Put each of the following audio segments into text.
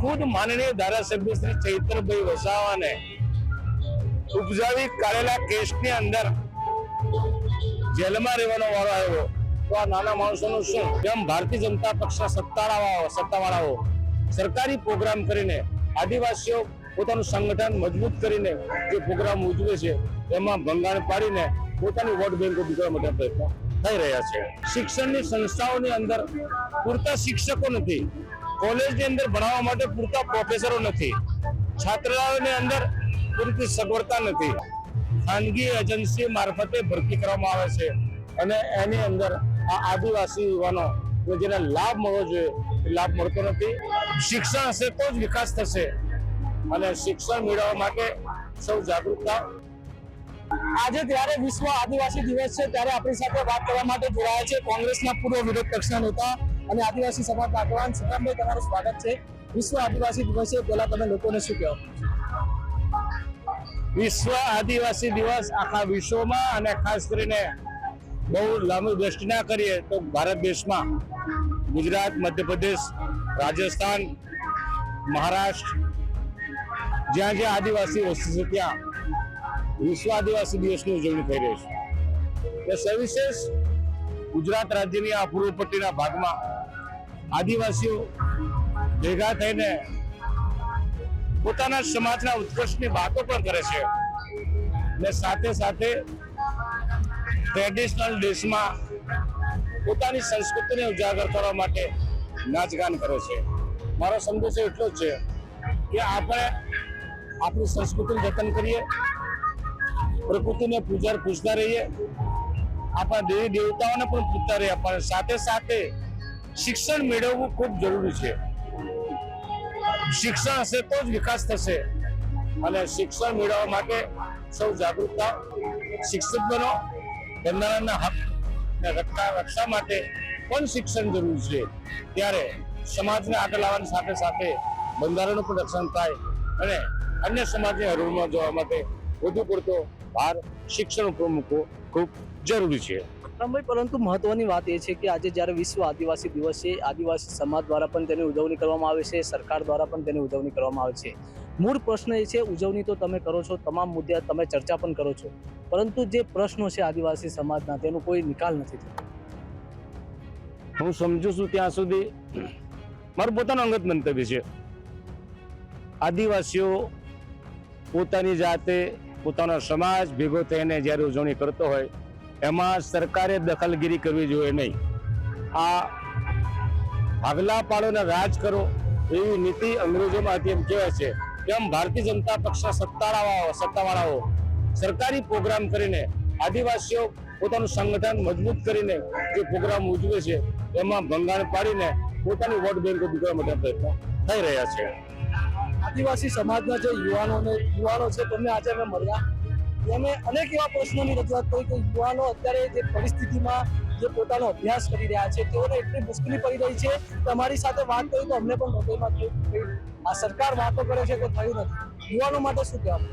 ખુદ માનનીય ધારાસભ્ય શ્રી ચૈત્રભાઈ વસાવાને ઉપજાવી કાઢેલા કેસની અંદર જેલમાં રહેવાનો વારો આવ્યો. તો આ નાના માણસોનું શું? જેમ ભારતીય જનતા પક્ષના સત્તાવાળાઓ સત્તાવાળાઓ સરકારી પ્રોગ્રામ કરીને આદિવાસીઓ પોતાનું સંગઠન મજબૂત કરીને જે પ્રોગ્રામ ઉજવે છે, એમાં ભંગાણ પાડીને પોતાની વોટ બેંકો બીજવા માટે પ્રયત્ન થઈ રહ્યા છે. શિક્ષણની સંસ્થાઓની અંદર પૂરતા શિક્ષકો નથી. કોલેજની અંદર ભણાવવા માટે પૂરતા પ્રોફેસરો નથી. છાત્રાલયની અંદર પૂરતી સગવડતા નથી. ખાનગી એજન્સી મારફતે ભરતી કરવામાં આવે છે અને એની અંદર આ આદિવાસી યુવાનો જેને લાભ મળવો જોઈએ, એ લાભ મળતો નથી. શિક્ષણ હશે તો જ વિકાસ થશે અને શિક્ષણ મેળવવા માટે સૌ જાગૃતતા આજે ત્યારે વિશ્વ આદિવાસી દિવસ છે, ત્યારે આપણી સાથે વાત કરવા માટે જોડાયા છે કોંગ્રેસના પૂર્વ વિરોધ પક્ષના નેતા અને આદિવાસી સમાજના આગેવાન સુકામભાઈ તમારું સ્વાગત છે. વિશ્વ આદિવાસી દિવસે પહેલા તમે લોકોને શું કહો વિશ્વ આદિવાસી દિવસ આખા વિશ્વમાં અને ખાસ કરીને બહુ લાંબી દ્રષ્ટિ ના કરીએ તો ભારત દેશમાં ગુજરાત, મધ્યપ્રદેશ, રાજસ્થાન, મહારાષ્ટ્ર, જ્યાં જ્યાં આદિવાસી વસ્તુ છે ત્યાં વિશ્વ આદિવાસી દિવસની ઉજવણી થઈ રહી છે. સવિશેષ ગુજરાત રાજ્યની આ પૂર્વ પટ્ટીના ભાગમાં આદિવાસીઓ ભેગા થઈને પોતાના સમાજના ઉત્કર્ષની વાતો પણ કરે છે. ને સાથે સાથે ટ્રેડિશનલ ડ્રેસમાં પોતાની સંસ્કૃતિને ઉજાગર કરવા માટે નાચગાન કરે છે. મારો સંદેશ એટલો જ છે કે આપણે આપણી સંસ્કૃતિનું જતન કરીએ, પ્રકૃતિને પૂજા પૂજતા રહીએ, આપણા દેવી દેવતાઓને પણ પૂજતા રહીએ, પણ સાથે સાથે શિક્ષણ મેળવવું ખૂબ જરૂરી છે. શિક્ષણ હશે તો જ વિકાસ થશે. અને શિક્ષણ મેળવવા માટે સૌ જાગૃતતા શિક્ષિત બનો. બંધારણના હક રક્ષા રક્ષા માટે પણ શિક્ષણ જરૂરી છે. ત્યારે સમાજને આગળ લાવવાની સાથે સાથે બંધારણનું પણ રક્ષણ થાય અને અન્ય સમાજને હરોળમાં જવા માટે વધુ પડતો ભાર શિક્ષણ ઉપર મૂકવો ખૂબ જરૂરી છે. ભાઈ પરંતુ મહત્વની વાત એ છે કે આજે જ્યારે વિશ્વ આદિવાસી દિવસ છે, આદિવાસી સમાજ દ્વારા પણ તેની ઉજવણી કરવામાં આવે છે, સરકાર દ્વારા પણ તેની ઉજવણી કરવામાં આવે છે. મૂળ પ્રશ્ન એ છે, ઉજવણી તો તમે કરો છો, તમામ મુદ્દે તમે ચર્ચા પણ કરો છો, પરંતુ જે પ્રશ્નો છે આદિવાસી સમાજના, તેનો કોઈ નિકાલ નથી થતો હું સમજુ છું ત્યાં સુધી મારું પોતાનું અંગત મંતવ્ય છે. આદિવાસીઓ પોતાની જાતે, પોતાનો સમાજ ભેગો થઈને જ્યારે ઉજવણી કરતો હોય એમાં સરકારે દખલગીરી કરવી જોઈએ નહીં. આ ભાગલા પાડોને રાજ કરો એવી નીતિ અંગ્રેજોમાં હતી એમ કહેવાય છે કેમ ભારતીય જનતા પક્ષના સત્તાવાળાઓ સત્તાવાળાઓ સરકારી પ્રોગ્રામ કરીને આદિવાસીઓ પોતાનું સંગઠન મજબૂત કરીને જે પ્રોગ્રામ ઉજવે છે, એમાં ભંગાણ પાડીને પોતાની વોટ બેંક ઊભી માટે પ્રયત્ન થઈ રહ્યા છે. આદિવાસી સમાજના જે યુવાનોને યુવાનો છે, તેમને આજે અમે મળ્યા. તેમને અનેક એવા પ્રશ્નોની રજૂઆત કરી કે યુવાનો અત્યારે જે પરિસ્થિતિમાં જે પોતાનો અભ્યાસ કરી રહ્યા છે, તેઓને એટલી મુશ્કેલી પડી રહી છે તમારી સાથે વાત કરી તો અમને પણ હૃદયમાં થયું આ સરકાર વાતો કરે છે કે થયું નથી. યુવાનો માટે શું કહેવાનું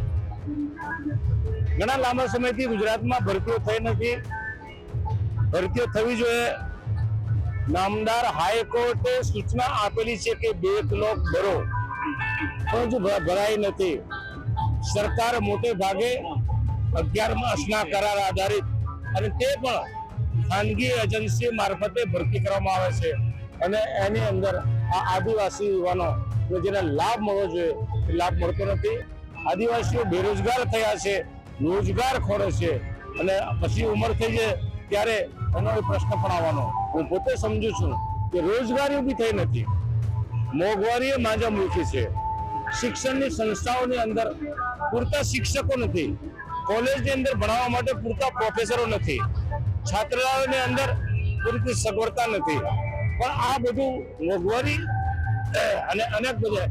ઘણા લાંબા સમયથી ગુજરાતમાં ભરતીઓ થઈ નથી. ભરતીઓ થવી જોઈએ. નામદાર હાઈકોર્ટે સૂચના આપેલી છે કે બે ક્લોક ભરો. પણ જો ભરાઈ નથી. સરકાર મોટે ભાગે અગિયાર માસના કરાર આધારિત અને તે પણ ખાનગી એજન્સી મારફતે ભરતી કરવામાં આવે છે. અને એની અંદર આ આદિવાસી યુવાનો જેને લાભ મળવો જોઈએ લાભ મળતો નથી. આદિવાસીઓ બેરોજગાર થયા છે, રોજગાર ખોરે છે અને પછી ઉંમર થઈ જાય ત્યારે એનો પ્રશ્ન પણ આવવાનો. હું પોતે સમજુ છું કે રોજગારી ઊભી થઈ નથી. મોંઘવારીએ માંજા મૂકી છે. શિક્ષણની સંસ્થાઓની અંદર પૂરતા શિક્ષકો નથી. કોલેજની અંદર ભણાવવા માટે પૂરતા પ્રોફેસરો નથી. છાત્રાલયની અંદર પૂરતી સગવડતા નથી. પણ આ બધું મોંઘવારી અને અનેક બધા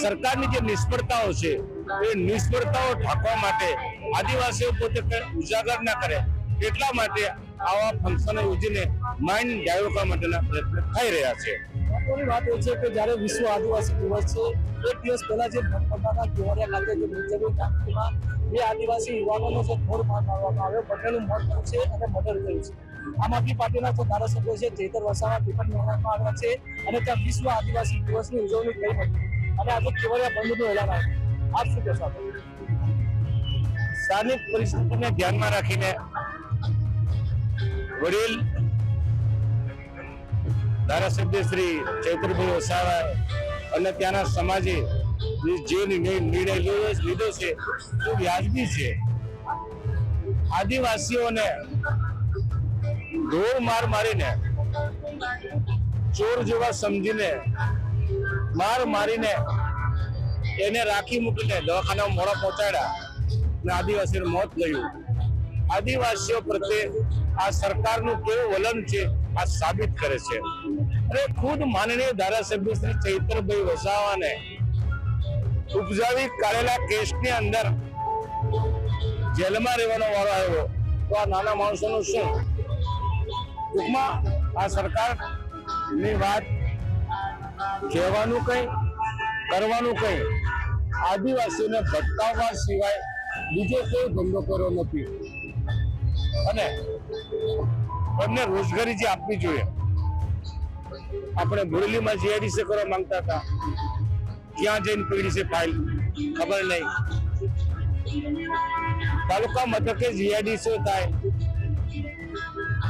સરકારની જે નિષ્ફળતાઓ છે, એ નિષ્ફળતાઓ ઢાંકવા માટે આદિવાસીઓ પોતે ઉજાગર ના કરે એટલા માટે આવા ફંક્શનો યોજીને માઇન્ડ ડાયવર્ટ કરવા માટેના પ્રયત્ન થઈ રહ્યા છે. મહત્વની વાત એ છે કે જ્યારે વિશ્વ આદિવાસી દિવસ છે, એક દિવસ પહેલા જે આદિવાસી યુવાનોનો જે ઘોર માર આવ્યો પટેલનું મોત થયું છે અને મર્ડર થયું છે. આમ આદમી પાર્ટીના જે ધારાસભ્યો છે ચેતર વસાવા તે મેદાનમાં આવ્યા છે અને ત્યાં વિશ્વ આદિવાસી દિવસની ઉજવણી થઈ હતી. અને આજે કેવડિયા બંધનું એલાન આવ્યું. આપ શું કહેશો સ્થાનિક પરિસ્થિતિને ધ્યાનમાં રાખીને વડીલ ધારાસભ્ય શ્રી ચૈત્રભાઈ વસાવા અને ત્યાંના સમાજે જે નિર્ણય લીધો છે તે વ્યાજબી છે. આદિવાસીઓને ઢોર માર મારીને, ચોર જેવા સમજીને માર મારીને એને રાખી મૂકીને દવાખાનામાં મોડા પહોંચાડ્યા અને આદિવાસીનું મોત થયું. આદિવાસીઓ પ્રત્યે આ સરકારનું કેવું વલણ છે આ સાબિત કરે છે. અને ખુદ માનનીય ધારાસભ્ય શ્રી ચૈત્રભાઈ વસાવાને ઉપજાવી કાઢેલા કેસની અંદર જેલમાં રહેવાનો વારો આવ્યો. તો આ નાના માણસોનું શું? ટૂંકમાં આ સરકારની વાત કહેવાનું કઈ, કરવાનું કંઈ. આદિવાસીઓને ભટકાવવા સિવાય બીજો કોઈ ધંધો કર્યો નથી. અને એમને રોજગારી જે આપવી જોઈએ. આપણે બોરેલીમાં જીઆઈડીસી કરવા માંગતા હતા ક્યાં જઈને પડી છે ફાઇલ ખબર નહીં. તાલુકા મથકે જીઆઈડીસી થાય,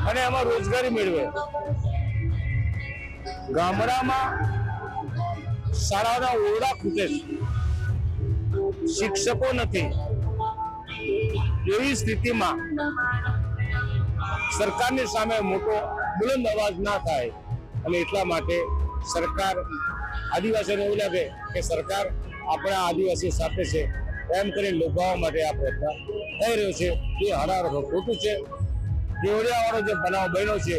અને એમાં રોજગારી મેળવે. ગામડામાં શાળાના ઓરડા ખૂટે શિક્ષકો નથી. એવી સ્થિતિમાં સરકારની સામે મોટો બુલંદ અવાજ ના થાય અને એટલા માટે સરકાર આદિવાસીઓને એવું લાગે કે સરકાર આપણા આદિવાસી સાથે છે. એમ કરીને લોભાવવા માટે આ પ્રયત્ન થઈ રહ્યો છે. એ હરાર ખોટું છે. કેવડિયાવાળો જે બનાવ બન્યો છે,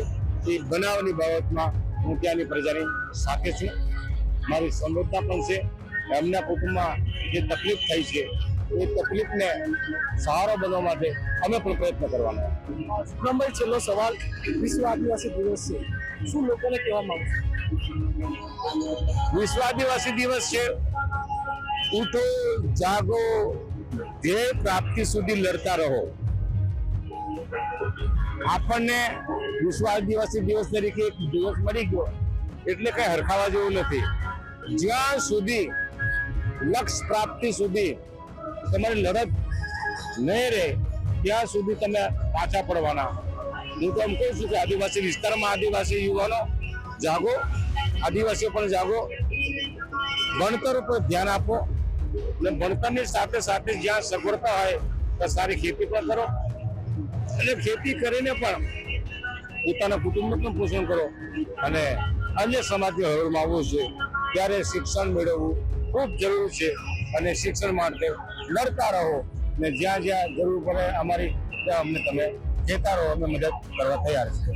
એ બનાવની બાબતમાં હું ત્યાંની પ્રજાની સાથે છું. મારી સંવેદના પણ છે. એમના કુટુંબમાં જે તકલીફ થઈ છે એ તકલીફને સહારો બનવા માટે અમે પણ પ્રયત્ન કરવાના. વિક્રમભાઈ છેલ્લો સવાલ, વિશ્વ આદિવાસી દિવસ છે. શું લોકોને કહેવા માંગુ વિશ્વ આદિવાસી દિવસ છે. ઉઠો, જાગો, ધ્યેય પ્રાપ્તિ સુધી લડતા રહો. આપણને વિશ્વ આદિવાસી દિવસ તરીકે એક દિવસ મળી ગયો એટલે કઈ હરખાવા જેવું નથી. જ્યાં સુધી લક્ષ્ય પ્રાપ્તિ સુધી તમારી લડત નહીં રહે, ત્યાં સુધી તમે પાછા પડવાના. હું તો એમ કહું છું કે આદિવાસી વિસ્તારમાં આદિવાસી યુવાનો, જાગો, આદિવાસીઓ પણ જાગો. ભણતર ઉપર ધ્યાન આપો અને ભણતરની સાથે સાથે જ્યાં સગવડતા હોય તો સારી ખેતી પણ કરો. અને ખેતી કરીને પણ પોતાના કુટુંબનું પણ પોષણ કરો. અને અન્ય સમાજની હરોળમાં આવવું છે ત્યારે શિક્ષણ મેળવવું ખૂબ જરૂર છે અને શિક્ષણ માટે લડતા રહો ને જ્યાં જ્યાં જરૂર પડે અમારી અમને તમે કહેતા રહો, અમે મદદ કરવા તૈયાર છીએ.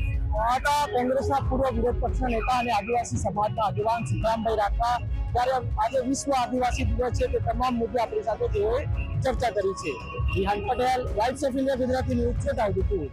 હતા કોંગ્રેસના પૂર્વ વિરોધ પક્ષના નેતા અને આદિવાસી સમાજના આગેવાન સીતારામભાઈ રાખતા ત્યારે આજે વિશ્વ આદિવાસી દિવસ છે તે તમામ મુદ્દે આપણી સાથે તેઓએ ચર્ચા કરી છે. Vihan Patel live of India Gujarati news છે તાવડીપુર